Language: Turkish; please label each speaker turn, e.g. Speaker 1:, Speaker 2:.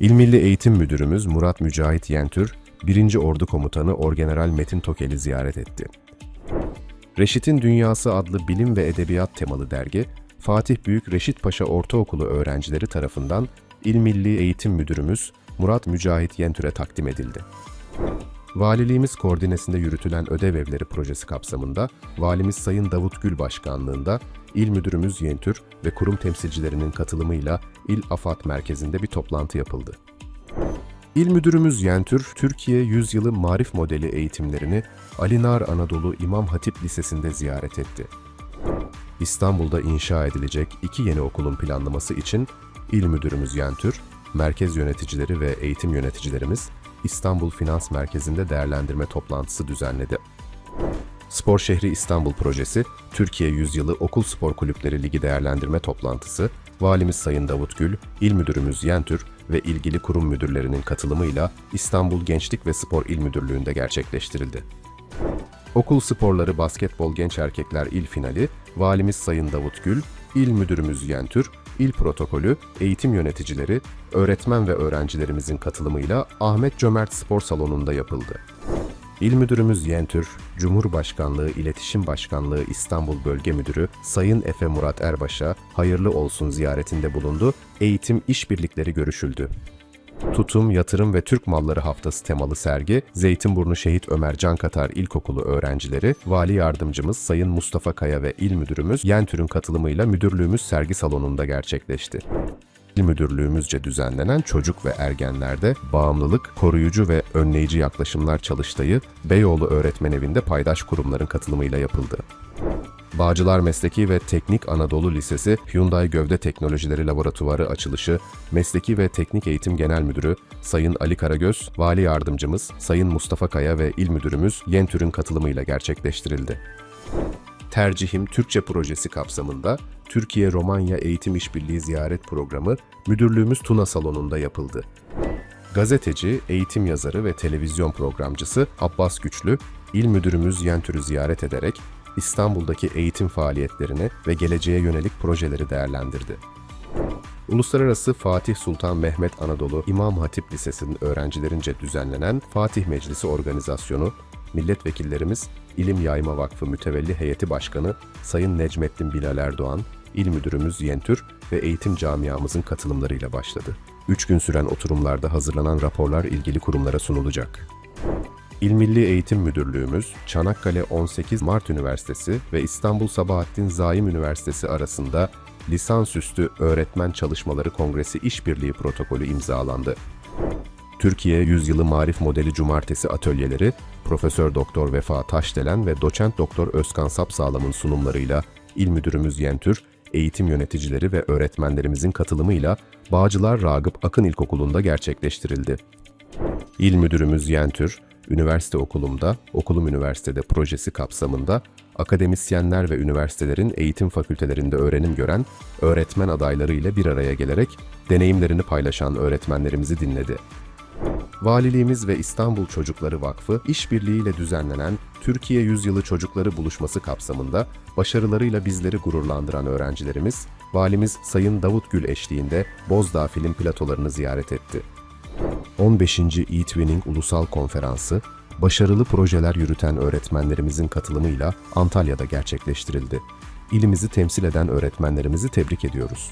Speaker 1: İl Milli Eğitim Müdürümüz Murat Mücahit Yentür, 1. Ordu Komutanı Orgeneral Metin Tokel'i ziyaret etti. Reşit'in Dünyası adlı bilim ve edebiyat temalı dergi, Fatih Büyük Reşit Paşa Ortaokulu öğrencileri tarafından İl Milli Eğitim Müdürümüz Murat Mücahit Yentür'e takdim edildi. Valiliğimiz koordinesinde yürütülen ödev evleri projesi kapsamında Valimiz Sayın Davut Gül Başkanlığında İl Müdürümüz Yentür ve kurum temsilcilerinin katılımıyla İl Afat Merkezi'nde bir toplantı yapıldı. İl Müdürümüz Yentür, Türkiye Yüzyılı Marif Modeli eğitimlerini Ali Nar Anadolu İmam Hatip Lisesi'nde ziyaret etti. İstanbul'da inşa edilecek iki yeni okulun planlaması için İl Müdürümüz Yentür, merkez yöneticileri ve eğitim yöneticilerimiz İstanbul Finans Merkezi'nde değerlendirme toplantısı düzenledi. Spor Şehri İstanbul Projesi, Türkiye Yüzyılı Okul Spor Kulüpleri Ligi değerlendirme toplantısı, Valimiz Sayın Davut Gül, İl Müdürümüz Yentür ve ilgili kurum müdürlerinin katılımıyla İstanbul Gençlik ve Spor İl Müdürlüğü'nde gerçekleştirildi. Okul sporları basketbol genç erkekler il finali, Valimiz Sayın Davut Gül, İl Müdürümüz Yentür, İl Protokolü, eğitim yöneticileri, öğretmen ve öğrencilerimizin katılımıyla Ahmet Cömert Spor Salonu'nda yapıldı. İl Müdürümüz Yentür, Cumhurbaşkanlığı İletişim Başkanlığı İstanbul Bölge Müdürü Sayın Efe Murat Erbaş'a hayırlı olsun ziyaretinde bulundu, eğitim işbirlikleri görüşüldü. Tutum, Yatırım ve Türk Malları Haftası temalı sergi, Zeytinburnu Şehit Ömer Can Katar İlkokulu öğrencileri, Vali Yardımcımız Sayın Mustafa Kaya ve İl Müdürümüz Yentür'ün katılımıyla müdürlüğümüz sergi salonunda gerçekleşti. İl Müdürlüğümüzce düzenlenen çocuk ve ergenlerde bağımlılık, koruyucu ve önleyici yaklaşımlar çalıştayı Beyoğlu Öğretmen Evi'nde paydaş kurumların katılımıyla yapıldı. Bağcılar Mesleki ve Teknik Anadolu Lisesi Hyundai Gövde Teknolojileri Laboratuvarı açılışı, Mesleki ve Teknik Eğitim Genel Müdürü Sayın Ali Karagöz, Vali Yardımcımız Sayın Mustafa Kaya ve İl Müdürümüz Yentür'ün katılımıyla gerçekleştirildi. Tercihim Türkçe projesi kapsamında Türkiye-Romanya Eğitim İşbirliği Ziyaret Programı Müdürlüğümüz Tuna Salonu'nda yapıldı. Gazeteci, eğitim yazarı ve televizyon programcısı Abbas Güçlü, İl Müdürümüz Yentür'ü ziyaret ederek İstanbul'daki eğitim faaliyetlerini ve geleceğe yönelik projeleri değerlendirdi. Uluslararası Fatih Sultan Mehmet Anadolu İmam Hatip Lisesi'nin öğrencilerince düzenlenen Fatih Meclisi organizasyonu, milletvekillerimiz İlim Yayma Vakfı Mütevelli Heyeti Başkanı Sayın Necmettin Bilal Erdoğan, İl Müdürümüz Yentür ve eğitim camiamızın katılımlarıyla başladı. Üç gün süren oturumlarda hazırlanan raporlar ilgili kurumlara sunulacak. İl Milli Eğitim Müdürlüğümüz, Çanakkale 18 Mart Üniversitesi ve İstanbul Sabahattin Zaim Üniversitesi arasında lisansüstü öğretmen çalışmaları kongresi işbirliği protokolü imzalandı. Türkiye Yüzyılı Marif Modeli Cumartesi atölyeleri Profesör Doktor Vefa Taşdelen ve Doçent Doktor Özkan Sapsağlam'ın sunumlarıyla İl Müdürümüz Yentür, eğitim yöneticileri ve öğretmenlerimizin katılımıyla Bağcılar Ragıp Akın İlkokulu'nda gerçekleştirildi. İl Müdürümüz Yentür, üniversite okulumda, okulum üniversitede projesi kapsamında akademisyenler ve üniversitelerin eğitim fakültelerinde öğrenim gören öğretmen adayları ile bir araya gelerek deneyimlerini paylaşan öğretmenlerimizi dinledi. Valiliğimiz ve İstanbul Çocukları Vakfı işbirliğiyle düzenlenen Türkiye Yüzyılı Çocukları Buluşması kapsamında başarılarıyla bizleri gururlandıran öğrencilerimiz, Valimiz Sayın Davut Gül eşliğinde Bozdağ Film Platolarını ziyaret etti. 15. E-Twinning Ulusal Konferansı, başarılı projeler yürüten öğretmenlerimizin katılımıyla Antalya'da gerçekleştirildi. İlimizi temsil eden öğretmenlerimizi tebrik ediyoruz.